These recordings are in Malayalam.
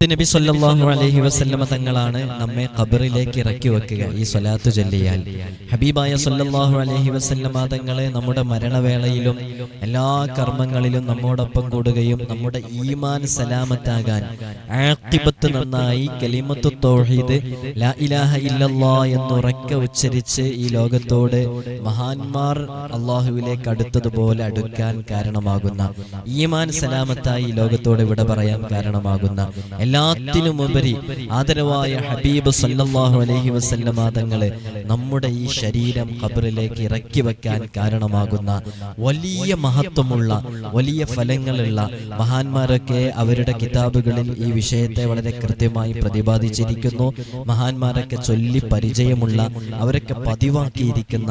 നബി സല്ലല്ലാഹു അലഹി വസല്ലമ തങ്ങളാണ് നമ്മെ ഖബറിലേക്ക് ഇറക്കി വെക്കുക. ഈ സ്വലാത്തു ചൊല്ലിയാൽ ഹബീബായ സല്ലല്ലാഹു അലഹി വസല്ലമ തങ്ങളെ നമ്മുടെ മരണവേളയിലും എല്ലാ കർമ്മങ്ങളിലും നമ്മോടൊപ്പം കൂടുകയും നമ്മുടെ ഈമാൻ സലാമത്താകാൻ ആക്തിപത്ത് നന്നായി കലിമത്തു തോഹീദ് ലാ ഇലാഹ ഉച്ചരിച്ച് ഈ ലോകത്തോട് മഹാന്മാർ അള്ളാഹുവിലേക്ക് അടുത്തതുപോലെ അടുക്കാൻ കാരണമാകുന്ന ഈമാൻ സലാമത്തായി ഈ ലോകത്തോട് വിട പറയാൻ കാരണമാകുന്ന എല്ലാത്തിനുമുപരി ആദരവായ ഹബീബ് സല്ലാഹു അലഹി വസല്ലമ തങ്ങൾ നമ്മുടെ ഈ ശരീരം ഖബറിലേക്ക് ഇറക്കി വെക്കാൻ കാരണമാകുന്ന വലിയ മഹത്വമുള്ള വലിയ ഫലങ്ങളുള്ള മഹാന്മാരൊക്കെ അവരുടെ കിതാബുകളിൽ ഈ വിഷയത്തെ വളരെ കൃത്യമായി പ്രതിപാദിച്ചിരിക്കുന്നു. മഹാന്മാരൊക്കെ ചൊല്ലി പരിചയമുള്ള അവരൊക്കെ പതിവാക്കിയിരിക്കുന്ന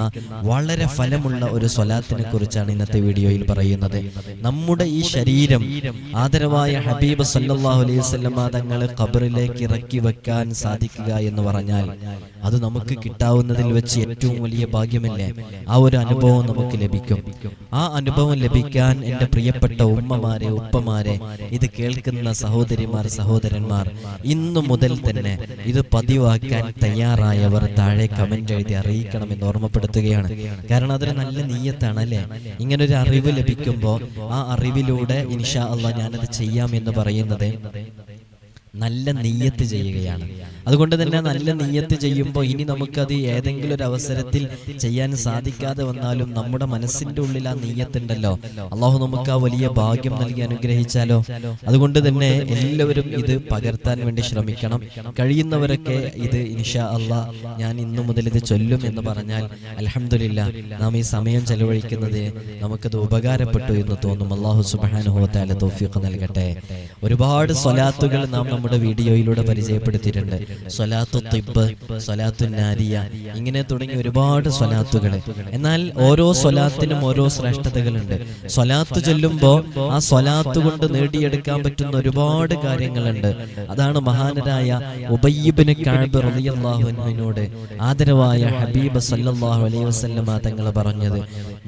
വളരെ ഫലമുള്ള ഒരു സ്വലാത്തിനെ കുറിച്ചാണ് ഇന്നത്തെ വീഡിയോയിൽ പറയുന്നത്. നമ്മുടെ ഈ ശരീരം ആദരവായ ഹബീബ് സല്ലാഹു അലൈഹി വസല്ലമ തങ്ങളെ ഖബറിലേക്ക് ഇറക്കി വെക്കാൻ സാധിക്കുക എന്ന് പറഞ്ഞാൽ അത് നമുക്ക് കിട്ടാവുന്നതിൽ വെച്ച് ഏറ്റവും വലിയ ഭാഗ്യമല്ലേ? ആ ഒരു അനുഭവം നമുക്ക് ലഭിക്കും. ആ അനുഭവം ലഭിക്കാൻ എന്റെ പ്രിയപ്പെട്ട ഉമ്മമാരെ ഉപ്പമാരെ ഇത് കേൾക്കുന്ന സഹോദരിമാർ സഹോദരന്മാർ ഇന്നു മുതൽ തന്നെ ഇത് പതിവാക്കാൻ തയ്യാറായവർ താഴെ കമന്റ് എഴുതി അറിയിക്കണമെന്ന് ഓർമ്മപ്പെടുത്തുകയാണ്. കാരണം അതൊരു നല്ല നീയത്താണ് അല്ലേ? ഇങ്ങനെ ഒരു അറിവ് ലഭിക്കുമ്പോൾ ആ അറിവിലൂടെ ഇൻഷാ അള്ളാ ഞാനത് ചെയ്യാം എന്ന് പറയുന്നത് നല്ല നെയ്യത്ത് ചെയ്യുകയാണ്. അതുകൊണ്ട് തന്നെ നല്ല നെയ്യത്ത് ചെയ്യുമ്പോൾ ഇനി നമുക്കത് ഏതെങ്കിലും ഒരു അവസരത്തിൽ ചെയ്യാൻ സാധിക്കാതെ വന്നാലും നമ്മുടെ മനസ്സിന്റെ ഉള്ളിൽ ആ നെയ്യത്തുണ്ടല്ലോ അള്ളാഹു നമുക്ക് ആ വലിയ ഭാഗ്യം നൽകി അനുഗ്രഹിച്ചാലോ? അതുകൊണ്ട് തന്നെ എല്ലാവരും ഇത് പകർത്താൻ വേണ്ടി ശ്രമിക്കണം. കഴിയുന്നവരൊക്കെ ഇത് ഇൻഷാ അള്ളാ ഞാൻ ഇന്നു മുതൽ ഇത് ചൊല്ലും എന്ന് പറഞ്ഞാൽ അലഹമില്ല നാം ഈ സമയം ചെലവഴിക്കുന്നത് നമുക്കത് ഉപകാരപ്പെട്ടു എന്ന് തോന്നും. അള്ളാഹു സുബാനുഹോത്താല തോഫിയൊക്കെ നൽകട്ടെ. ഒരുപാട് സ്വലാത്തുകൾ നാം നമ്മുടെ വീഡിയോയിലൂടെ പരിചയപ്പെടുത്തിയിട്ടുണ്ട്. സ്വലാത്തു തിബ് സ്വലാത്തു നാരിയ ഇങ്ങനെ തുടങ്ങി ഒരുപാട് സ്വലാത്തുകൾ. എന്നാൽ ഓരോ സ്വലാത്തിനും ഓരോ ശ്രേഷ്ഠതകളുണ്ട്. സ്വലാത്ത് ചൊല്ലുമ്പോൾ ആ സ്വലാത്ത് കൊണ്ട് നേടിയെടുക്കാൻ പറ്റുന്ന ഒരുപാട് കാര്യങ്ങളുണ്ട്. അതാണ് മഹാനരായ ഉബയ്യബിന് കാബ് റളിയല്ലാഹുവിനോട് ആദരവായ ഹബീബ് സല്ലല്ലാഹു അലൈഹി വസല്ലമ തങ്ങൾ പറഞ്ഞത്.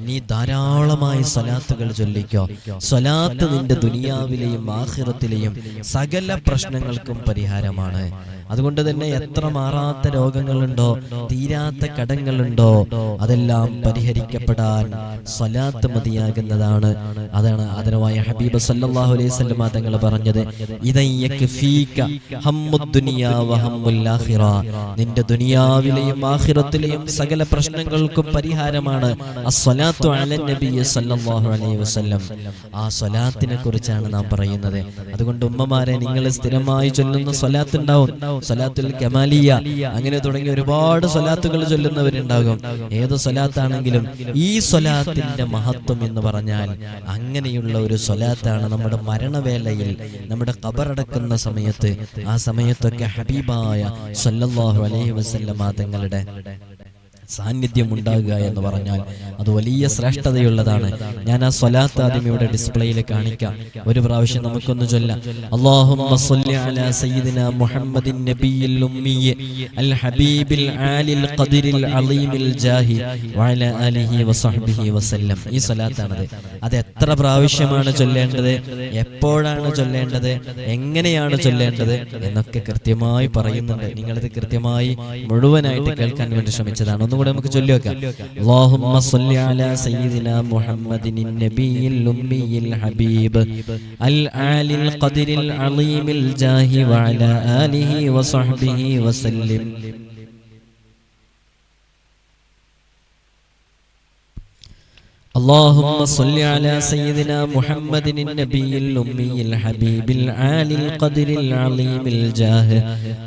നീ ധാരാളമായി സ്വലാത്തുകൾ ചൊല്ലിക്കോ. സ്വലാത്ത് നിന്റെ ദുനിയാവിലെയും ആഹിറത്തിലെയും സകല പ്രശ്നങ്ങൾക്കും പരിഹാരമാണ്. അതുകൊണ്ട് തന്നെ എത്ര മാറാത്ത രോഗങ്ങളുണ്ടോ തീരാത്ത കടങ്ങളുണ്ടോ അതെല്ലാം പരിഹരിക്കപ്പെടാൻ സ്വലാത്ത് മതിയാകുന്നതാണ്. അതാണ് ആദരവായ ഹബീബ് സല്ലാഹു അലൈഹി വസല്ലം തങ്ങൾ പറഞ്ഞത് നിന്റെ ദുനിയാവിലെയും ആഹിറത്തിലെയും സകല പ്രശ്നങ്ങൾക്കും പരിഹാരമാണ് അസ്സലാത്തു അലൻ നബി സല്ലല്ലാഹു അലൈഹി വസല്ലം. ആ സ്വലാത്തിനെ കുറിച്ചാണ് നാം പറയുന്നത്. അതുകൊണ്ട് ഉമ്മമാരെ നിങ്ങൾ സ്ഥിരമായി ചൊല്ലുന്ന സ്വലാത്ത് ഉണ്ടാവും സ്വലാത്തുൽ കമാലിയ. അങ്ങനെ തുടങ്ങി ഒരുപാട് സ്വലാത്തുകൾ ചൊല്ലുന്നവരുണ്ടാകും. ഏത് സ്വലാത്താണെങ്കിലും ഈ സ്വലാത്തിന്റെ മഹത്വം എന്ന് പറഞ്ഞാൽ അങ്ങനെയുള്ള ഒരു സ്വലാത്താണ് നമ്മുടെ മരണവേളയിൽ നമ്മുടെ കബറടക്കുന്ന സമയത്ത് ആ സമയത്തൊക്കെ ഹബീബായ സല്ലല്ലാഹു അലൈഹി വസല്ലമ തങ്ങളുടെ സാന്നിധ്യം ഉണ്ടാകുക എന്ന് പറഞ്ഞാൽ അത് വലിയ ശ്രേഷ്ഠതയുള്ളതാണ്. ഞാൻ ആ സ്വലാത്ത് ആദ്യം ഇവിടെ ഡിസ്പ്ലേയിൽ കാണിക്കാം. ഒരു പ്രാവശ്യം നമുക്കൊന്ന് ചൊല്ലാം. ഈ അത് എത്ര പ്രാവശ്യമാണ് ചൊല്ലേണ്ടത്? എപ്പോഴാണ് ചൊല്ലേണ്ടത്? എങ്ങനെയാണ് ചൊല്ലേണ്ടത്? എന്നൊക്കെ കൃത്യമായി പറയുന്നുണ്ട്. നിങ്ങളത് കൃത്യമായി മുഴുവനായിട്ട് കേൾക്കാൻ വേണ്ടി ശ്രമിച്ചതാണ്. ഒന്നുകൂടെ നമുക്ക് ചൊല്ലി വെക്കാം اللهم صل على سيدنا محمد النبي الأمي الحبيب العالي القدر العظيم الجاه وعلى آله وصحبه وسلم اللهم صل على سيدنا محمد النبي الأمي الحبيب العالي القدر العظيم الجاه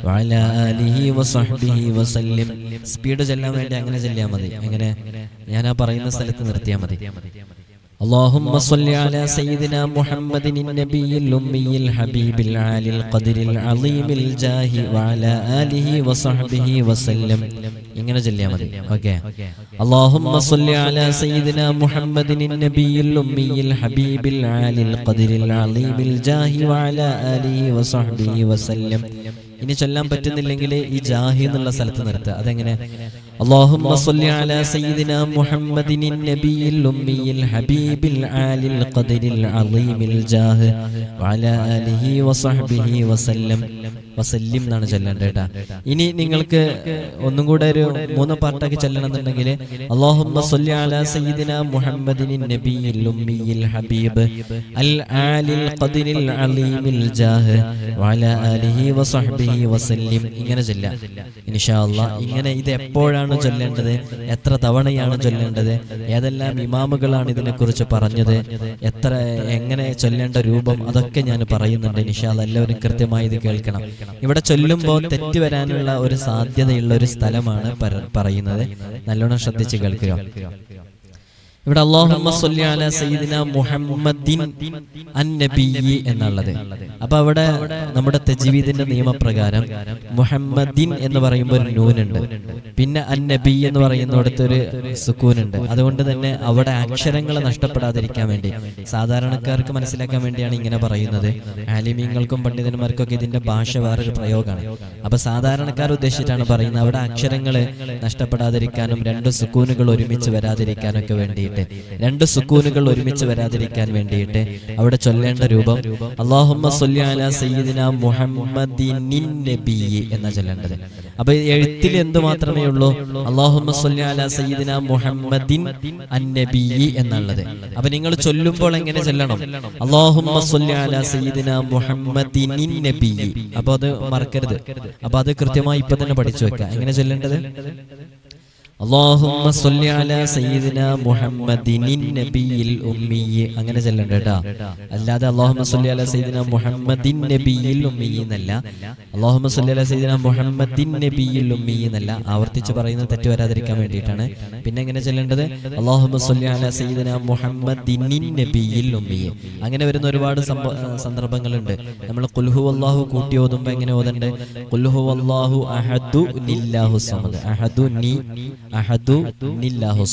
وعلى آله وصحبه وسلم സ്പീഡ് ചെല്ലാൻ വേണ്ടി അങ്ങനെ ചെല്ലിയാൽ മതി എങ്ങനെ ഞാൻ ആ പറയുന്ന സ്ഥലത്ത് നിർത്തിയാൽ മതി اللهم صل على سيدنا محمد النبي الأمي الحبيب العالي القدر العظيم الجاه وعلى آله وصحبه وسلم ഇങ്ങനെ ചൊല്ലിയാൽ മതി ഓക്കെ اللهم صل على سيدنا محمد النبي الأمي الحبيب العالي القدر العظيم الجاه وعلى آله وصحبه وسلم ഇനി ചൊല്ലാൻ പറ്റുന്നില്ലെങ്കിൽ ഈ ജാഹി എന്നുള്ള സ്ഥലത്ത് നിർത്തുക അതെങ്ങനെ اللهم صل على سيدنا محمد النبي الأمي الحبيب العالي القدر العظيم الجاه وعلى آله وصحبه وسلم വസല്ലിം എന്നാണ് ചെല്ലേണ്ടത് കേട്ടാ. ഇനി നിങ്ങൾക്ക് ഒന്നും കൂടെ ഒരു മൂന്ന് പാർട്ടാക്കി ചെല്ലണമെന്നുണ്ടെങ്കിൽ അള്ളാഹുമ്മ അലാ സയ്യിദിന മുഹമ്മദിൻ നബിയിൽ ഉമ്മിയിൽ ഹബീബ് അൽ ആലിൽ അലീമിൽ ജാഹ് വഅലാ ആലിഹി വസഹ്ബിഹി വസല്ലിം ഇങ്ങനെ ചൊല്ലാം ഇൻഷാ അല്ലാഹ് ഇങ്ങനെ ഇത് എപ്പോഴാണ് ചൊല്ലേണ്ടത്? എത്ര തവണയാണ് ചൊല്ലേണ്ടത്? ഏതെല്ലാം ഇമാമുകളാണ് ഇതിനെക്കുറിച്ച് പറഞ്ഞത്? എത്ര എങ്ങനെ ചൊല്ലേണ്ട രൂപം? അതൊക്കെ ഞാൻ പറയുന്നുണ്ട്. അല്ലാഹ് എല്ലാവരും കൃത്യമായി ഇത് കേൾക്കണം. ഇവിടെ ചൊല്ലുമ്പോൾ തെറ്റ് വരാനുള്ള ഒരു സാധ്യതയുള്ള ഒരു സ്ഥലമാണ് പറയുന്നത്. നല്ലോണം ശ്രദ്ധിച്ച് കേൾക്കുക. ഇവിടെ അള്ളാഹുമ്മ സ്വല്ലി അലാ സയ്യിദിന മുഹമ്മദിൻ എന്നുള്ളത്. അപ്പൊ അവിടെ നമ്മുടെ തജ്വീദിന്റെ നിയമപ്രകാരം മുഹമ്മദിൻ എന്ന് പറയുമ്പോൾ ഒരു നൂനുണ്ട്. പിന്നെ അൻ നബി എന്ന് പറയുന്നിടത്ത് ഒരു സുക്കൂനുണ്ട്. അതുകൊണ്ട് തന്നെ അവിടെ അക്ഷരങ്ങൾ നഷ്ടപ്പെടാതിരിക്കാൻ വേണ്ടി സാധാരണക്കാർക്ക് മനസ്സിലാക്കാൻ വേണ്ടിയാണ് ഇങ്ങനെ പറയുന്നത്. ആലിമീങ്ങൾക്കും പണ്ഡിതന്മാർക്കൊക്കെ ഇതിന്റെ ഭാഷ വേറൊരു പ്രയോഗമാണ്. അപ്പൊ സാധാരണക്കാർ ഉദ്ദേശിച്ചിട്ടാണ് പറയുന്നത്. അവിടെ അക്ഷരങ്ങൾ നഷ്ടപ്പെടാതിരിക്കാനും രണ്ട് സുക്കൂനുകൾ ഒരുമിച്ച് വരാതിരിക്കാനൊക്കെ വേണ്ടിയിട്ട് രണ്ട് സുക്കൂനുകൾ ഒരുമിച്ച് വരാതിരിക്കാൻ വേണ്ടിയിട്ട് അവിടെ ചൊല്ലേണ്ട രൂപം അള്ളാഹുമ്മ എന്നാ ചൊല്ലേണ്ടത്. അപ്പൊ എഴുത്തിൽ എന്ത് മാത്രമേ ഉള്ളൂ? അള്ളാഹുമ്മ മുഹമ്മദിൻ എന്നുള്ളത്. അപ്പൊ നിങ്ങൾ ചൊല്ലുമ്പോൾ എങ്ങനെ ചൊല്ലണം? അള്ളാഹുമ്മ അപ്പൊ അത് മറക്കരുത്. അപ്പൊ അത് കൃത്യമായി ഇപ്പൊ തന്നെ പഠിച്ചു വെക്കാം എങ്ങനെ ചൊല്ലേണ്ടത്? അള്ളാഹുമ്മ സ്വല്ലി അലാ സയ്യിദിന മുഹമ്മദിനിൻ നബിയിൽ ഉമ്മി അങ്ങനെ ചെല്ലണ്ട കേട്ടോ അല്ലാതെ അള്ളാഹുമ്മ സ്വല്ലി അലാ സയ്യിദിന മുഹമ്മദിൻ നബിയിൽ ഉമ്മി എന്നല്ല. അലാ സയ്യിദിന മുഹമ്മദിൻ നബിയിൽ ഉമ്മി എന്നല്ല. ആവർത്തിച്ച് പറയുന്നത് തെറ്റ് വരാതിരിക്കാൻ വേണ്ടിയിട്ടാണ്. പിന്നെ എങ്ങനെ ചെല്ലേണ്ടത്? അള്ളാഹുമ്മ സ്വല്ലി അലാ സയ്യിദിന മുഹമ്മദിനിൻ നബിയിൽ ഉമ്മി അങ്ങനെ വരുന്ന ഒരുപാട് സന്ദർഭങ്ങളുണ്ട്. നമ്മൾ കുൽഹു അള്ളാഹു കൂട്ടി ഓതുമ്പോ എങ്ങനെ ഓതണ്ട്? കുൽഹു അഹദു നില്ലാഹു സമദ്. അഹദു നീ അഹദു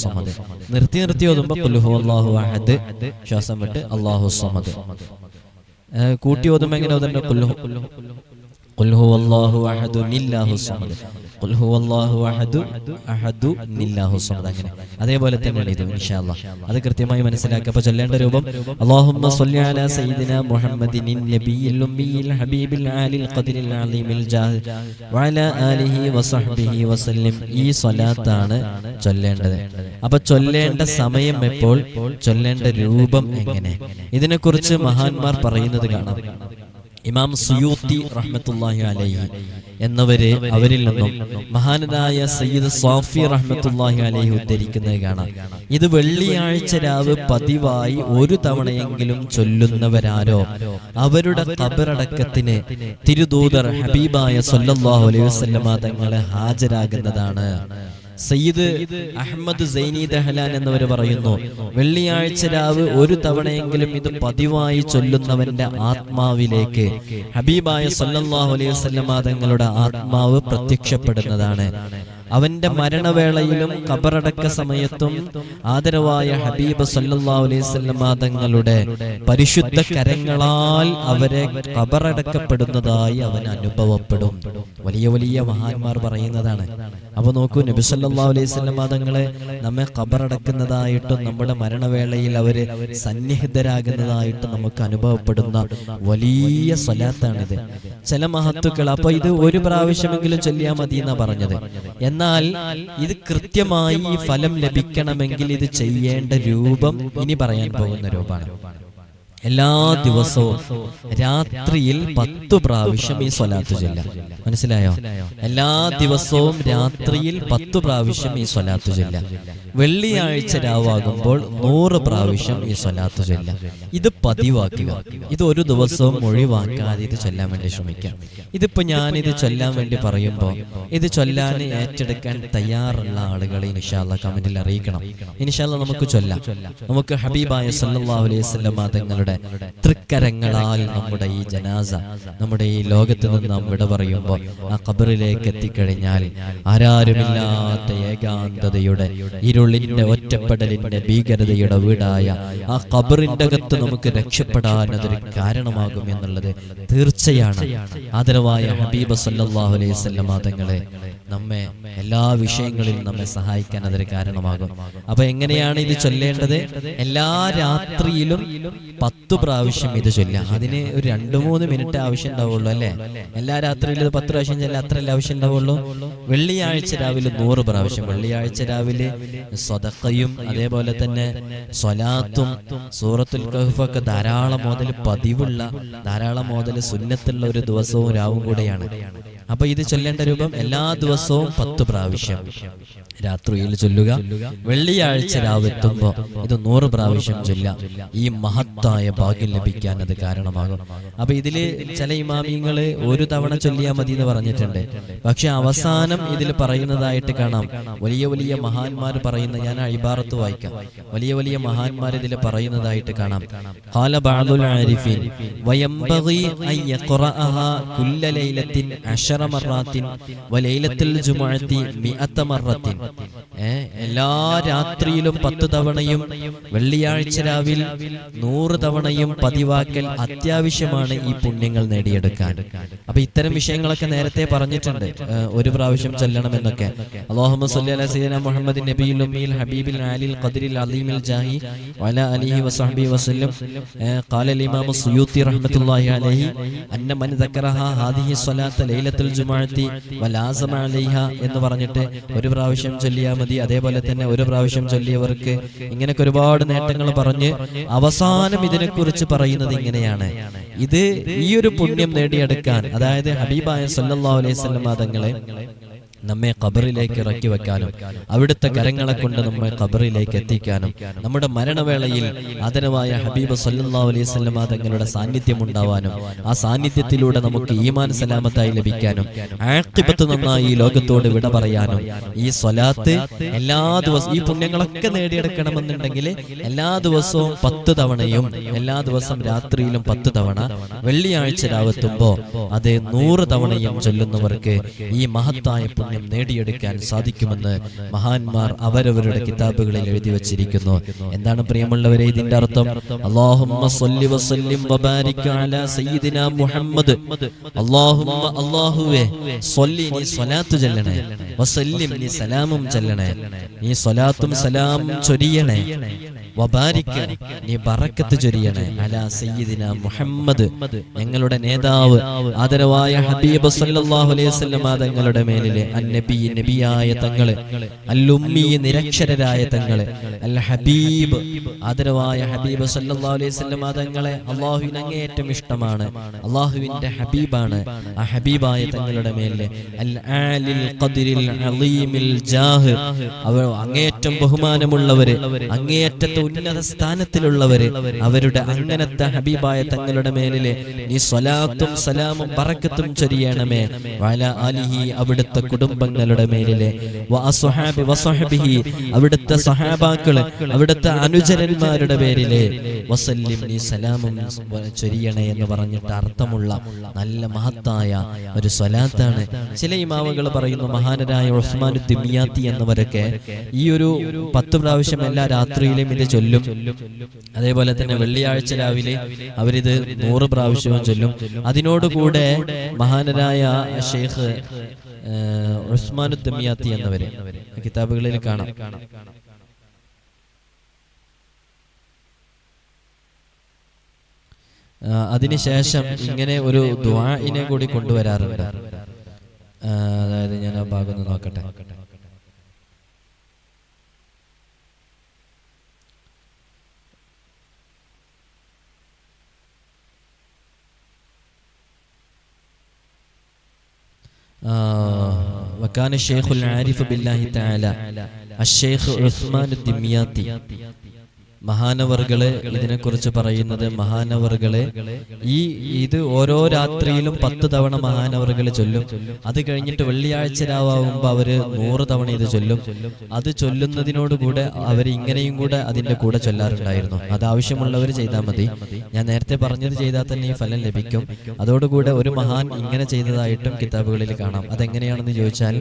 സമദ്. നിർത്തി നിർത്തി അഹദ് ശ്വാസം വിട്ട് അള്ളാഹു സമദ്. കൂട്ടി ഓതുമ്പോ എങ്ങനെ അഹദു സമദ്. അങ്ങനെ. അതേപോലെ തന്നെയാണ് ഇത് അത് കൃത്യമായി മനസ്സിലാക്കുക. അപ്പൊ ചൊല്ലേണ്ട രൂപം അള്ളാഹുമ്മ നബിയിൽ ഹബീബിൽ ആലിൽ അലീമിൽ ആലിഹി വസല്ലം. ഈ ചൊല്ലേണ്ടത്. അപ്പൊ ചൊല്ലേണ്ട സമയം എപ്പോൾ? ചൊല്ലേണ്ട രൂപം എങ്ങനെ? ഇതിനെക്കുറിച്ച് മഹാന്മാർ പറയുന്നത് കാണാം. ഇമാം സുയൂത്തി റഹ്മത്തുല്ലാഹി അലൈഹി എന്നവരെ അവരിൽ നിന്നും മഹാനായ സയ്യിദ് സാഫി റഹ്മത്തുല്ലാഹി അലൈഹി ഉദ്ധരിക്കുന്നത് കാണാം. ഇത് വെള്ളിയാഴ്ച രാവ് പതിവായി ഒരു തവണയെങ്കിലും ചൊല്ലുന്നവരാരോ? അവരുടെ കബറടക്കത്തിന് തിരുദൂതർ ഹബീബായ സല്ലല്ലാഹു അലൈഹി വസല്ലമ തങ്ങളെ ഹാജരാകുന്നതാണ്. സയ്യിദ് അഹമ്മദ് സൈനി ദഹലാൻ എന്നവർ പറയുന്നു വെള്ളിയാഴ്ച രാവ് ഒരു തവണയെങ്കിലും ഇത് പതിവായി ചൊല്ലുന്നവന്റെ ആത്മാവിലേക്ക് ഹബീബായ സല്ലല്ലാഹു അലൈഹി തങ്ങളുടെ ആത്മാവ് പ്രത്യക്ഷപ്പെടുന്നതാണ്. അവന്റെ മരണവേളയിലും കബറടക്ക സമയത്തും ആദരവായ ഹബീബ് സല്ലല്ലാഹു അലൈഹി വസല്ലമ തങ്ങളുടെ പരിശുദ്ധ കരങ്ങളാൽ അവരെ കബറടക്കപ്പെടുന്നതായി അവൻ അനുഭവപ്പെടും. വലിയ വലിയ മഹാന്മാർ പറയുന്നതാണ്. അപ്പൊ നോക്കൂ നബി സല്ലല്ലാഹു അലൈഹി വസല്ലമ തങ്ങളെ നമ്മെ കബറടക്കുന്നതായിട്ടും നമ്മുടെ മരണവേളയിൽ അവർ സന്നിഹിതരാകുന്നതായിട്ടും നമുക്ക് അനുഭവപ്പെടുന്ന വലിയ സ്വലാത്താണിത്. ചില മഹത്തുക്കൾ അപ്പൊ ഇത് ഒരു പ്രാവശ്യമെങ്കിലും ചൊല്ലിയാൽ മതി എന്നാ പറഞ്ഞത്. എന്നാൽ ഇത് കൃത്യമായി ഫലം ലഭിക്കണമെങ്കിൽ ഇത് ചെയ്യേണ്ട രൂപം ഇനി പറയാൻ പോകുന്ന രൂപമാണ്. എല്ലാ ദിവസവും രാത്രിയിൽ പത്തു പ്രാവശ്യം ഈ സ്വലാത്ത് ചൊല്ലാം മനസ്സിലായോ? എല്ലാ ദിവസവും രാത്രിയിൽ പത്തു പ്രാവശ്യം ഈ സ്വലാത്ത് ചൊല്ലാം വെള്ളിയാഴ്ച രാവാകുമ്പോൾ നൂറ് പ്രാവശ്യം ഈ സ്വലാത്ത് ചൊല്ലാം ഇത് പതിവാക്കുക. ഇത് ഒരു ദിവസവും ഒഴിവാക്കാതെ ഇത് ചൊല്ലാൻ വേണ്ടി ശ്രമിക്കാം. ഇതിപ്പോ ഞാൻ ഇത് ചൊല്ലാൻ വേണ്ടി പറയുമ്പോൾ ഇത് ചൊല്ലാൻ ഏറ്റെടുക്കാൻ തയ്യാറുള്ള ആളുകളെ ഇൻഷാല്ല കമന്റിൽ അറിയിക്കണം. ഇൻഷാല്ല നമുക്ക് ചൊല്ലാം. നമുക്ക് ഹബീബായ സല്ലാ അലൈഹി വസല്ലമ തങ്ങളുടെ തങ്ങളുടെ തൃക്കരങ്ങളാൽ നമ്മുടെ ഈ ജനാസ നമ്മുടെ ഈ ലോകത്ത് നിന്ന് നാം വിട പറയുമ്പോൾ ആ ഖബറിലേക്ക് എത്തിക്കഴിഞ്ഞാൽ ആരാരുമില്ലാത്ത ഏകാന്തതയുടെ ഇരുളിന്റെ ഒറ്റപ്പെടലിന്റെ ഭീകരതയുടെ വീടായ ആ ഖബറിന്റെ അകത്ത് നമുക്ക് രക്ഷപ്പെടാൻ അതൊരു കാരണമാകും എന്നുള്ളത് തീർച്ചയാണ്. ആദരവായ ഹബീബ് സല്ലല്ലാഹു അലൈഹി തങ്ങളെ നമ്മെ എല്ലാ വിഷയങ്ങളിലും നമ്മെ സഹായിക്കാൻ അതൊരു കാരണമാകും. അപ്പൊ എങ്ങനെയാണ് ഇത് ചൊല്ലേണ്ടത്? എല്ലാ രാത്രിയിലും പത്തു പ്രാവശ്യം ഇത് ചൊല്ലാം അതിന് ഒരു രണ്ടു മൂന്ന് മിനിറ്റ് ആവശ്യം ഉണ്ടാവുള്ളൂ അല്ലെ? എല്ലാ രാത്രിയിലും പത്ത് പ്രാവശ്യം ചെല്ലാം അത്രയല്ലേ ആവശ്യം ഉണ്ടാവുള്ളൂ. വെള്ളിയാഴ്ച രാവിലെ നൂറ് പ്രാവശ്യം. വെള്ളിയാഴ്ച രാവിലെ സ്വതക്കയും അതേപോലെ തന്നെ സ്വലാത്തും സൂറത്തുൽ കഹ്ഫൊക്കെ ധാരാളം മോതൽ പതിവുള്ള ധാരാളം മോതൽ സുന്നത്തുള്ള ഒരു ദിവസവും രാവും കൂടെയാണ്. അപ്പൊ ഇത് ചൊല്ലേണ്ട രൂപം എല്ലാ ദിവസവും പത്ത് പ്രാവശ്യം. രാത്രിയിൽ ചൊല്ലുക വെള്ളിയാഴ്ച രാവിലെത്തുമ്പോ ഇത് നൂറ് പ്രാവശ്യം ചൊല്ലാം. ഈ മഹത്തായ ഭാഗ്യം ലഭിക്കാൻ അത് കാരണമാകും. അപ്പൊ ഇതിൽ ചില ഇമാമിയങ്ങൾ ഒരു തവണ ചൊല്ലിയാൽ മതി എന്ന് പറഞ്ഞിട്ടുണ്ട്. പക്ഷെ അവസാനം ഇതിൽ പറയുന്നതായിട്ട് കാണാം. വലിയ വലിയ മഹാന്മാർ പറയുന്ന ഞാൻ അഴിബാറത്ത് വായിക്കാം. വലിയ വലിയ മഹാന്മാർ ഇതിൽ പറയുന്നതായിട്ട് കാണാം. അശറ മറാത്തിൻ വലൈലത്തുൽ ജുമുഅത്തി മിഅത്ത മറത്തിൻ ഏ, എല്ലാ രാത്രിയിലും പത്ത് തവണയും വെള്ളിയാഴ്ച രാവിൽ നൂറ് തവണയും പതിവാക്കൽ അത്യാവശ്യമാണ് ഈ പുണ്യങ്ങൾ നേടിയെടുക്കാൻ അപ്പൊ ഇത്തരം വിഷയങ്ങളൊക്കെ നേരത്തെ പറഞ്ഞിട്ടുണ്ട് ഏ, ഒരു പ്രാവശ്യം ചൊല്ലണമെന്നൊക്കെ അല്ലാഹുമ്മ സ്വല്ലി അലാ സയ്യിദന മുഹമ്മദ് നബിയിൽ ഉമ്മിയിൽ ഹബീബിൽ ആലിൽ ഖദ്രിൽ അലീമിൽ ജാഹി വല അലിഹി വസഹബി വസല്ലം ഏ, ഖാല الإمام السيوطي رحمة الله عليه أن من ذكرها هذه الصلاة ليلة തഹിയത്തുൽ ജുമാഴത്തി എന്ന് പറഞ്ഞിട്ട് ഒരു പ്രാവശ്യം ചൊല്ലിയാൽ മതി. അതേപോലെ തന്നെ ഒരു പ്രാവശ്യം ചൊല്ലിയവർക്ക് ഇങ്ങനെയൊക്കെ ഒരുപാട് നേട്ടങ്ങൾ പറഞ്ഞ് അവസാനം ഇതിനെക്കുറിച്ച് പറയുന്നത് ഇങ്ങനെയാണ്. ഇത് ഈ ഒരു പുണ്യം നേടിയെടുക്കാൻ അതായത് ഹബീബായ സല്ലാ അലൈഹി സ്വലം തങ്ങളെ നമ്മെ ഖബറിലേക്ക് ഇറക്കി വെക്കാനും അവിടുത്തെ കരങ്ങളെ കൊണ്ട് നമ്മെ ഖബറിലേക്ക് എത്തിക്കാനും. നമ്മുടെ മരണവേളയിൽ ആദരവായ ഹബീബ് സല്ലല്ലാഹു അലൈഹി വസല്ലമ തങ്ങളുടെ സാന്നിധ്യം ഉണ്ടാവാനും ആ സാന്നിധ്യത്തിലൂടെ നമുക്ക് ഈമാൻ സലാമത്തായി ലഭിക്കാനും ആഖിബത്ത് നന്നായി ഈ ലോകത്തോട് വിട പറയാനും ഈ സ്വലാത്ത് എല്ലാ ദിവസവും ഈ പുണ്യങ്ങളൊക്കെ നേടിയെടുക്കണമെന്നുണ്ടെങ്കിൽ എല്ലാ ദിവസവും പത്ത് തവണയും എല്ലാ ദിവസം രാത്രിയിലും പത്ത് തവണ വെള്ളിയാഴ്ച രാവെത്തുമ്പോ അത് നൂറ് തവണയും ചൊല്ലുന്നവർക്ക് ഈ മഹത്തായ പുണ്യം നേടിയെടുക്കാൻ സാധിക്കുമെന്ന് മഹാന്മാർ അവരവരുടെ കിതാബുകളിൽ എഴുതി വച്ചിരിക്കുന്നു. എന്താണ് പ്രിയമുള്ളവരെ ഇതിന്റെ അർത്ഥം? വസല്ലിം വബാരിക് അലാ സയ്യിദിനാ മുഹമ്മദ്. അല്ലാഹുവേ നീ സ്വലാത്ത് ചൊല്ലണേ. വസല്ലിം നീ സലാമും ചൊല്ലണേ. നീ സ്വലാത്തും ചൊരിയണേ. വബാരിക്ക് നീ ബറക്കത്ത് ചൊരിയണേ. അലാ സയ്യിദിന മുഹമ്മദ്. ഞങ്ങളുടെ നേതാവ് ആദരവായ ഹബീബ് സല്ലല്ലാഹു അലൈഹി വസല്ലം തങ്ങളുടെ മേലിലെ അന്നബി നബിയായ തങ്ങൾ അല്ലുമ്മി നിരക്ഷരരായ തങ്ങൾ അൽ ഹബീബ് ആദരവായ ഹബീബ് സല്ലല്ലാഹു അലൈഹി വസല്ലം തങ്ങളെ അള്ളാഹുവിന് അങ്ങേയറ്റം ഇഷ്ടമാണ്. അള്ളാഹുവിന്റെ ഹബീബാണ് ആ ഹബീബായ തങ്ങളുടെ മേലെ അൽ ആലിൽ ഖദ്രിൽ അലീമിൽ ജാഹ്. അവർ അങ്ങേയറ്റം ബഹുമാനമുള്ളവര് അങ്ങേയറ്റത്തെ ഉന്നത സ്ഥാനത്തിലുള്ളവര് അവരുടെ അങ്ങനത്തെ ഹബീബായ തങ്ങളുടെ മേലിലെ നീ സ്വലാത്തും സലാമും പറക്കത്തും ചൊരിയണമേ. വല അലിഹി അവിടുത്തെ കുടുംബങ്ങളുടെ മേലിലെ അവിടുത്തെ സഹാബാക്കൾ അവിടുത്തെ അനുചരന്മാരുടെ പേരിലെ വസല്ലിം നീ സലാമും ചൊരിയണേ എന്ന് പറഞ്ഞിട്ട് അർത്ഥമുള്ള നല്ല മഹത്തായ ഒരു സ്വലാത്താണ്. ചില ഇമാവുകൾ പറയുന്നു മഹാനരായ ഉസ്മാൻ ദിമിയാത്തി എന്നവരൊക്കെ ഈ ഒരു പത്ത് പ്രാവശ്യം എല്ലാ രാത്രിയിലും ഇത് ചൊല്ലും. അതേപോലെ തന്നെ വെള്ളിയാഴ്ച രാവിലെ അവരിത് നൂറ് പ്രാവശ്യവും ചൊല്ലും. അതിനോടുകൂടെ മഹാനരായ ഷെയ്ഖ് ഉസ്മാൻ ദമിയാത്തി എന്നവരെ. കിതാബുകളിൽ കാണാം. ആ, അതിനുശേഷം ഇങ്ങനെ ഒരു ദ്വാഇനെ കൂടി കൊണ്ടുവരാറുണ്ട്. അതായത് ഞാൻ ആ ഭാഗം നോക്കട്ടെ. آه وكان الشيخ العارف بالله تعالى الشيخ عثمان الدمياطي. മഹാനവറുകൾ ഇതിനെക്കുറിച്ച് പറയുന്നത് മഹാനവറുകളെ ഈ ഇത് ഓരോ രാത്രിയിലും പത്ത് തവണ മഹാനവറുകൾ ചൊല്ലും. അത് കഴിഞ്ഞിട്ട് വെള്ളിയാഴ്ച രാവുമ്പോൾ അവർ നൂറ് തവണ ഇത് ചൊല്ലും. അത് ചൊല്ലുന്നതിനോടുകൂടെ അവർ ഇങ്ങനെയും കൂടെ അതിന്റെ കൂടെ ചൊല്ലാറുണ്ടായിരുന്നു. അത് ആവശ്യമുള്ളവർ ചെയ്താൽ മതി. ഞാൻ നേരത്തെ പറഞ്ഞത് ചെയ്താൽ തന്നെ ഈ ഫലം ലഭിക്കും. അതോടുകൂടെ ഒരു മഹാൻ ഇങ്ങനെ ചെയ്തതായിട്ടും കിതാബുകളിൽ കാണാം. അതെങ്ങനെയാണെന്ന് ചോദിച്ചാൽ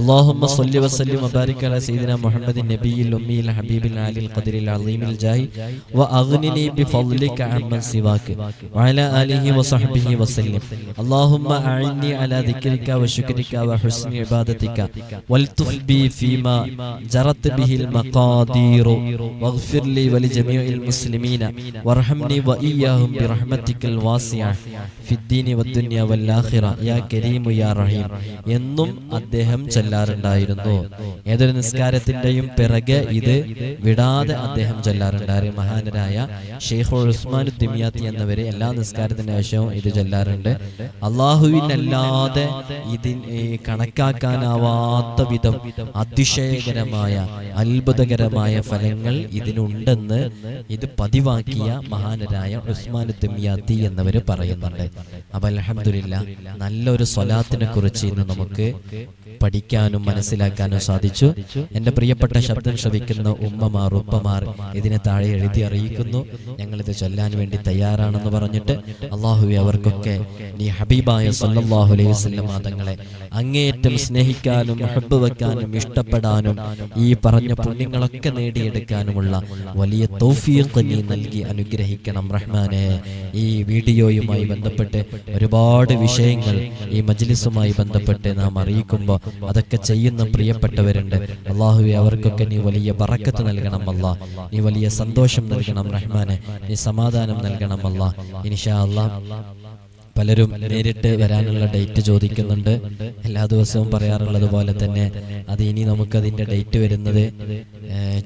അള്ളാഹുമ്മ സ്വല്ലി വസല്ലി മബാരിക് അല സീദിന മുഹമ്മദ് നബിയിൽ ഉമ്മിയിൽ ഹബീബിൽ ആലിൽ ഖദരിൽ അലീമിൽ ജാഹി وأغنني بفضلك عمن سواك وعلى آله وصحبه وسلم اللهم أعني على ذكرك وشكرك وحسن عبادتك والتف بي فيما جرت به المقادير واغفر لي ولجميع المسلمين وارحمني وإياهم برحمتك الواسعة في الدين والدنيا والآخرة يا كريم يا رحيم എന്നും അദ്ദേഹം ചൊല്ലാറുണ്ടായിരുന്നു ഏതൊരു നിസ്കാരത്തിന്റെയും പിറകെ ഇത് വിടാതെ അദ്ദേഹം ചൊല്ലാറുണ്ടായിരുന്നു മഹാനരായ ഷെയ്ഖ് ഉസ്മാൻ ദിമിയാത്തി എന്നവരെ എല്ലാ നിസ്കാരത്തിന്റെ ആവശ്യവും ഇത് ചൊല്ലാറുണ്ട്. അള്ളാഹുവിനല്ലാതെ ഇതിൻ ഈ കണക്കാക്കാനാവാത്ത വിധം അതിശയകരമായ അത്ഭുതകരമായ ഫലങ്ങൾ ഇതിനുണ്ടെന്ന് ഇത് പതിവാക്കിയ മഹാനരായ ഉസ്മാൻ ദിമിയാത്തി എന്നവർ പറയുന്നുണ്ട്. അപ്പൊ അലഹമില്ല നല്ലൊരു സ്വലാത്തിനെ കുറിച്ച് ഇന്ന് നമുക്ക് പഠിക്കാനും മനസ്സിലാക്കാനും സാധിച്ചു. എന്റെ പ്രിയപ്പെട്ട ശബ്ദം ശ്രവിക്കുന്ന ഉമ്മമാർ ഉപ്പമാർ ഇതിനെ താഴെ എഴുതി അറിയിക്കുന്നു. ഞങ്ങളിത് ചൊല്ലാൻ വേണ്ടി തയ്യാറാണെന്ന് പറഞ്ഞിട്ട് അള്ളാഹുവെ അവർക്കൊക്കെ നീ ഹബീബായ സല്ലല്ലാഹു അലൈഹി വസല്ലം തങ്ങളെ അങ്ങേയറ്റം സ്നേഹിക്കാനും ഹബ്ബ് വെക്കാനും ഇഷ്ടപ്പെടാനും ഈ പറഞ്ഞ പുണ്യങ്ങളൊക്കെ നേടിയെടുക്കാനുമുള്ള വലിയ തൗഫീഖ് നീ നൽകി അനുഗ്രഹിക്കണം റഹ്മാനെ. ഈ വീഡിയോയുമായി ബന്ധപ്പെട്ട് ഒരുപാട് വിഷയങ്ങൾ ഈ മജ്ലിസുമായി ബന്ധപ്പെട്ട് നാം അറിയിക്കുമ്പോൾ അതൊക്കെ ചെയ്യുന്ന പ്രിയപ്പെട്ടവരുണ്ട്. അള്ളാഹുവെ അവർക്കൊക്കെ നീ വലിയ ബറക്കത്ത് നൽകണം അല്ല. നീ വലിയ സന്തോഷം നൽകണം റഹ്മാനെ. നീ സമാധാനം നൽകണം അല്ല. ഇൻഷാ അല്ലാ പലരും നേരിട്ട് വരാനുള്ള ഡേറ്റ് ചോദിക്കുന്നുണ്ട്. എല്ലാ ദിവസവും പറയാറുള്ളത് പോലെ തന്നെ അത് ഇനി നമുക്കതിന്റെ ഡേറ്റ് വരുന്നത്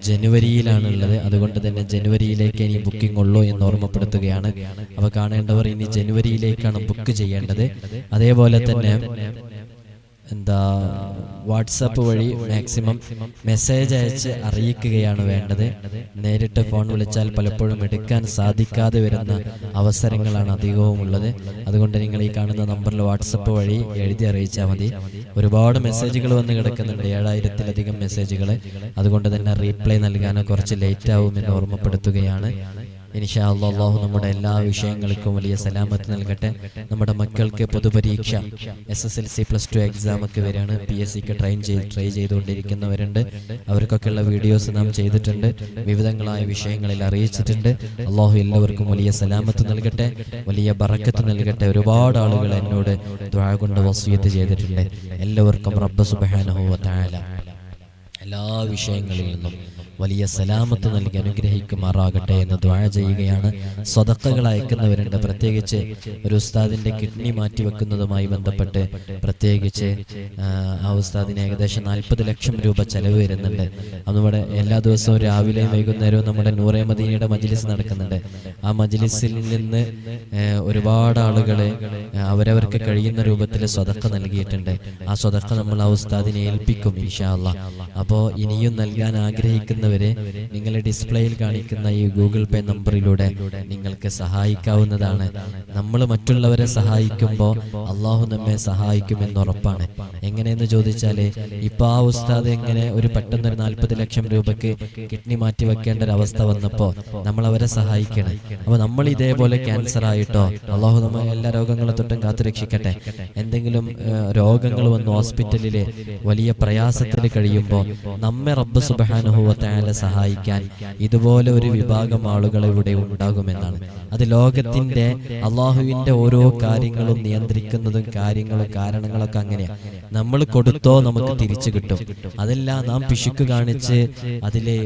ജനുവരിയിലാണുള്ളത്. അതുകൊണ്ട് തന്നെ ജനുവരിയിലേക്ക് ഇനി ബുക്കിംഗ് ഉള്ളൂ എന്ന് ഓർമ്മപ്പെടുത്തുകയാണ്. അപ്പോൾ കാണേണ്ടവർ ഇനി ജനുവരിയിലേക്കാണ് ബുക്ക് ചെയ്യേണ്ടത്. അതേപോലെ തന്നെ എന്താ വാട്സാപ്പ് വഴി മാക്സിമം മെസ്സേജ് അയച്ച് അറിയിക്കുകയാണ് വേണ്ടത്. നേരിട്ട് ഫോൺ വിളിച്ചാൽ പലപ്പോഴും എടുക്കാൻ സാധിക്കാതെ വരുന്ന അവസരങ്ങളാണ് അധികവും ഉള്ളത് അതുകൊണ്ട് നിങ്ങൾ ഈ കാണുന്ന നമ്പറിൽ വാട്സപ്പ് വഴി എഴുതി അറിയിച്ചാൽ മതി. ഒരുപാട് മെസ്സേജുകൾ വന്ന് കിടക്കുന്നുണ്ട്. ഏഴായിരത്തിലധികം മെസ്സേജുകൾ അതുകൊണ്ട് തന്നെ റീപ്ലൈ നൽകാനോ കുറച്ച് ലേറ്റ് ആവുമെന്ന് ഓർമ്മപ്പെടുത്തുകയാണ്. ഇൻഷാ അള്ളാഹു നമ്മുടെ എല്ലാ വിഷയങ്ങൾക്കും വലിയ സലാമത്ത് നൽകട്ടെ. നമ്മുടെ മക്കൾക്ക് പൊതുപരീക്ഷ S S L C plus two exam ഒക്കെ വരികയാണ്. പി എസ് സിക്ക് ട്രെയിൻ ചെയ്ത് ട്രൈ ചെയ്തുകൊണ്ടിരിക്കുന്നവരുണ്ട്. അവർക്കൊക്കെയുള്ള വീഡിയോസ് നാം ചെയ്തിട്ടുണ്ട്. വിവിധങ്ങളായ വിഷയങ്ങളിൽ അറിയിച്ചിട്ടുണ്ട്. അള്ളാഹു എല്ലാവർക്കും വലിയ സലാമത്ത് നൽകട്ടെ. വലിയ ബറക്കത്ത് നൽകട്ടെ. ഒരുപാട് ആളുകൾ എന്നോട് കൊണ്ട് വസൂയത്ത് ചെയ്തിട്ടുണ്ട്. എല്ലാവർക്കും റബ്ബ് സുബാനഹു താല എല്ലാ വിഷയങ്ങളിൽ നിന്നും വലിയ സലാമത്ത് നൽകി അനുഗ്രഹിക്കുമാറാകട്ടെ എന്ന് ദ്വാഴ ചെയ്യുകയാണ്. സ്വതക്കകൾ അയക്കുന്നവരുണ്ട്. പ്രത്യേകിച്ച് ഒരു ഉസ്താദിന്റെ കിഡ്നി മാറ്റിവെക്കുന്നതുമായി ബന്ധപ്പെട്ട് പ്രത്യേകിച്ച് ആ, ഉസ്താദിന് ഏകദേശം നാൽപ്പത് ലക്ഷം രൂപ ചെലവ് വരുന്നുണ്ട്. നമ്മുടെ എല്ലാ ദിവസവും രാവിലെയും വൈകുന്നേരവും നമ്മുടെ നൂറേ മദീനയുടെ മജ്ലിസ് നടക്കുന്നുണ്ട്. ആ മജ്ലിസിൽ നിന്ന് ഒരുപാട് ആളുകൾ അവരവർക്ക് കഴിയുന്ന രൂപത്തിൽ സ്വതക്ക നൽകിയിട്ടുണ്ട്. ആ സ്വതക്ക നമ്മൾ ആ ഉസ്താദിനെ ഏൽപ്പിക്കും ഇൻഷാ അല്ലാ അപ്പോൾ ഇനിയും നൽകാൻ ആഗ്രഹിക്കുന്നവരെ നിങ്ങളെ ഡിസ്പ്ലേയിൽ കാണിക്കുന്ന ഈ ഗൂഗിൾ പേ നമ്പറിലൂടെ നിങ്ങൾക്ക് സഹായിക്കാവുന്നതാണ്. നമ്മൾ മറ്റുള്ളവരെ സഹായിക്കുമ്പോൾ അള്ളാഹു നമ്മെ സഹായിക്കുമെന്ന് ഉറപ്പാണ് എങ്ങനെയെന്ന് ചോദിച്ചാൽ ഇപ്പൊ ആ ഉസ്താദ് എങ്ങനെ ഒരു പെട്ടെന്ന് ഒരു നാൽപ്പത് ലക്ഷം രൂപക്ക് കിഡ്നി മാറ്റി വെക്കേണ്ട ഒരു അവസ്ഥ വന്നപ്പോൾ നമ്മൾ അവരെ സഹായിക്കണം. അപ്പൊ നമ്മൾ ഇതേപോലെ ക്യാൻസർ ആയിട്ടോ അള്ളാഹു നമ്മൾ എല്ലാ രോഗങ്ങളെ തൊട്ടും കാത്തു രക്ഷിക്കട്ടെ. എന്തെങ്കിലും രോഗങ്ങൾ വന്ന് ഹോസ്പിറ്റലിൽ വലിയ പ്രയാസത്തിൽ കഴിയുമ്പോൾ നമ്മെ റബ്ബ് സുബാനുഭവത്തായാലെ സഹായിക്കാൻ ഇതുപോലെ ഒരു വിഭാഗം ആളുകൾ ഇവിടെ ഉണ്ടാകുമെന്നാണ്. അത് ലോകത്തിന്റെ അള്ളാഹുവിന്റെ ഓരോ കാര്യങ്ങളും നിയന്ത്രിക്കുന്നതും കാര്യങ്ങളും കാരണങ്ങളൊക്കെ അങ്ങനെയാണ് നമ്മൾ കൊടുത്തോ നമുക്ക് തിരിച്ചു കിട്ടും. അതല്ല നാം പിശുക്ക് കാണിച്ച് അതിലെ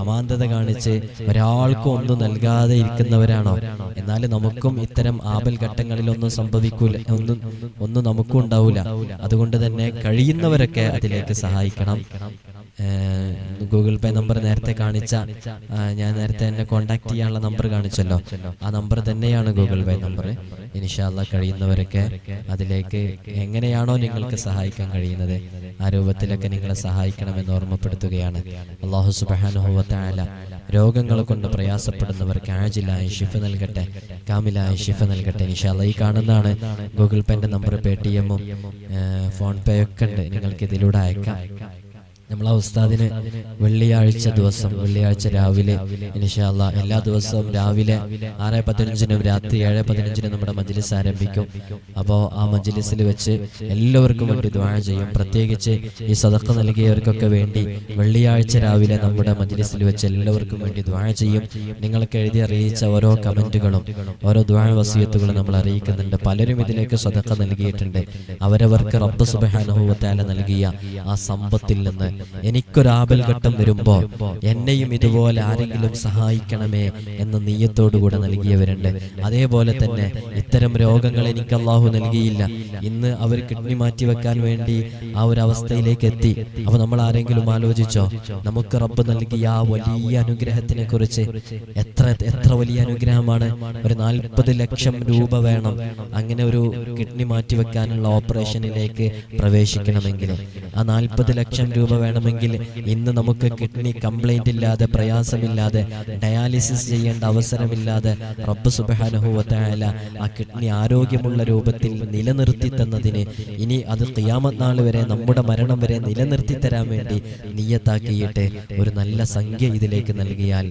അമാന്തത കാണിച്ച് ഒരാൾക്കും ഒന്നും നൽകാതെ ഇരിക്കുന്നവരാണോ? എന്നാൽ നമുക്കും ഇത്തരം ആപൽ ഘട്ടങ്ങളിലൊന്നും സംഭവിക്കൂല ഒന്നും ഒന്നും നമുക്കും ഉണ്ടാവില്ല അതുകൊണ്ട് തന്നെ കഴിയുന്നവരൊക്കെ അതിലേക്ക് സഹായിക്കണം. ഗൂഗിൾ പേ നമ്പർ നേരത്തെ കാണിച്ച ഞാൻ നേരത്തെ എന്നെ കോൺടാക്ട് ചെയ്യാനുള്ള നമ്പർ കാണിച്ചല്ലോ. ആ നമ്പർ തന്നെയാണ് ഗൂഗിൾ പേ നമ്പർ. ഇൻഷാല്ല കഴിയുന്നവരൊക്കെ അതിലേക്ക് എങ്ങനെയാണോ നിങ്ങൾക്ക് സഹായിക്കാൻ കഴിയുന്നത് ആ രൂപത്തിലൊക്കെ നിങ്ങളെ സഹായിക്കണമെന്ന് ഓർമ്മപ്പെടുത്തുകയാണ്. അള്ളാഹു സുബാനുഭവത്തായ രോഗങ്ങൾ കൊണ്ട് പ്രയാസപ്പെടുന്നവർക്ക് ആജിലായ ഷിഫ നൽകട്ടെ കാമിലായ ഷിഫ നൽകട്ടെ. ഇൻഷാല്ല ഈ കാണുന്നതാണ് ഗൂഗിൾ പേന്റെ നമ്പർ പേ ടി എമ്മും ഫോൺ പേ ഒക്കെ ഉണ്ട്. നിങ്ങൾക്ക് ഇതിലൂടെ അയക്കാം. നമ്മൾ ആ ഉസ്താദിന് വെള്ളിയാഴ്ച ദിവസം വെള്ളിയാഴ്ച രാവിലെ ഇൻഷാല്ല എല്ലാ ദിവസവും രാവിലെ ആറ് പതിനഞ്ചിനും രാത്രി ഏഴ് പതിനഞ്ചിനും നമ്മുടെ മജ്ലിസ് ആരംഭിക്കും. അപ്പോൾ ആ മജ്ലിസിൽ വെച്ച് എല്ലാവർക്കും വേണ്ടി ദ്വാഴ ചെയ്യും. പ്രത്യേകിച്ച് ഈ സദക്ക നൽകിയവർക്കൊക്കെ വേണ്ടി വെള്ളിയാഴ്ച രാവിലെ നമ്മുടെ മജ്ലിസിൽ വെച്ച് എല്ലാവർക്കും വേണ്ടി ദ്വാഴ ചെയ്യും. നിങ്ങൾക്ക് എഴുതി അറിയിച്ച ഓരോ കമന്റുകളും ഓരോ ദ്വാഴ വസീയത്തുകളും നമ്മൾ അറിയിക്കുന്നുണ്ട്. പലരും ഇതിലേക്ക് സദക്ക നൽകിയിട്ടുണ്ട്. അവരവർക്ക് റബ്ബ് സുബഹാനുഭവത്താല നൽകിയ ആ സമ്പത്തിൽ നിന്ന് എനിക്കൊരാപൽ ഘട്ടം വരുമ്പോ എന്നെയും ഇതുപോലെ ആരെങ്കിലും സഹായിക്കണമേ എന്ന നീയത്തോടുകൂടെ നൽകിയവരുണ്ട്. അതേപോലെ തന്നെ ഇത്തരം രോഗങ്ങൾ എനിക്ക് അള്ളാഹു നൽകിയില്ല. ഇന്ന് അവർ കിഡ്നി മാറ്റി വെക്കാൻ വേണ്ടി ആ ഒരു അവസ്ഥയിലേക്ക് എത്തി. അപ്പൊ നമ്മൾ ആരെങ്കിലും ആലോചിച്ചോ? നമുക്ക് റബ്ബ് നൽകിയ ആ വലിയ അനുഗ്രഹത്തിനെ കുറിച്ച് എത്ര എത്ര വലിയ അനുഗ്രഹമാണ്? ഒരു നാൽപ്പത് ലക്ഷം രൂപ വേണം. അങ്ങനെ ഒരു കിഡ്നി മാറ്റി വെക്കാനുള്ള ഓപ്പറേഷനിലേക്ക് പ്രവേശിക്കണമെങ്കിൽ. ആ നാൽപ്പത് ലക്ഷം രൂപ വേണമെങ്കിൽ ഇന്ന് നമുക്ക് കിഡ്നി കംപ്ലൈന്റ് ഇല്ലാതെ പ്രയാസമില്ലാതെ ഡയാലിസിസ് ചെയ്യേണ്ട അവസരമില്ലാതെ റബ്ബ് സുബാനുഭവത്തായാല ആ കിഡ്നി ആരോഗ്യമുള്ള രൂപത്തിൽ നിലനിർത്തി തന്നതിന് ഇനി അത് ക്യാമത് നാൾ വരെ നമ്മുടെ മരണം വരെ നിലനിർത്തി തരാൻ വേണ്ടി നീയത്താക്കിയിട്ട് ഒരു നല്ല സംഖ്യ ഇതിലേക്ക് നൽകിയാൽ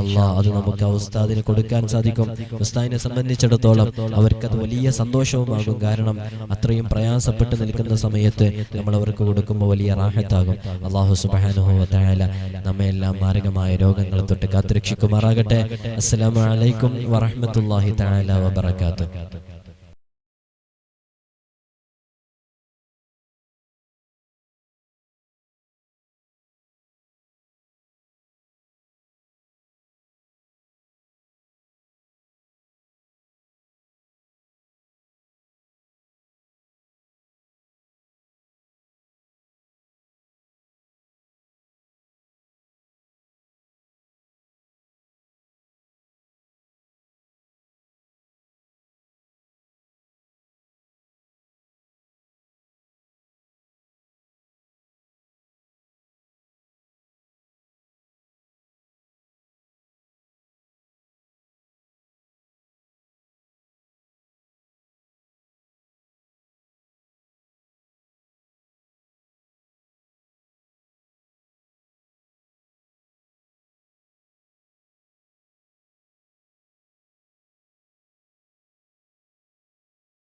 അള്ളാ അത് നമുക്ക് ഉസ്താദിന് കൊടുക്കാൻ സാധിക്കും. ഉസ്താദിനെ സംബന്ധിച്ചിടത്തോളം അവർക്കത് വലിയ സന്തോഷവുമാകും. കാരണം അത്രയും പ്രയാസപ്പെട്ട് നിൽക്കുന്ന സമയത്ത് നമ്മൾ അവർക്ക് കൊടുക്കുമ്പോൾ വലിയ റാഹത്താകും. അള്ളാഹു സുബാനുഹോല നമ്മെ എല്ലാ മാരകമായ രോഗങ്ങൾ തൊട്ട് കാത്തുരക്ഷിക്കുമാറാകട്ടെ. അസ്സലാമു അലൈക്കും വറഹ്മത്തുള്ളാഹി തആല വബറകാതുഹു.